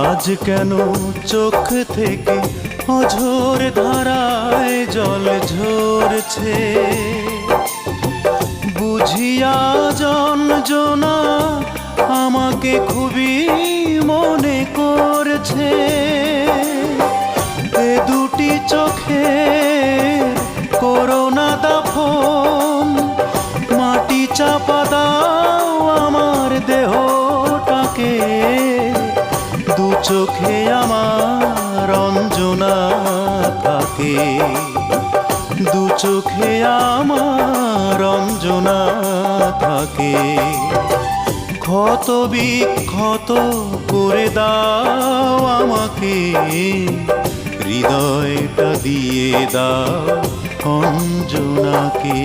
আজ কেন চোখ থেকে অঝোর ধারায় জল ঝরছে? বুঝিয়া জনা আমাকে খুবই মনে করছে। এ দুটি চোখে করোনা দাফন, মাটি চাপা চোখে আমার অঞ্জনা থাকে। দু চোখে আমার অঞ্জনা থাকে। ক্ষত বিক্ষত করে দাও আমাকে, হৃদয়টা দিয়ে দাও অঞ্জনাকে।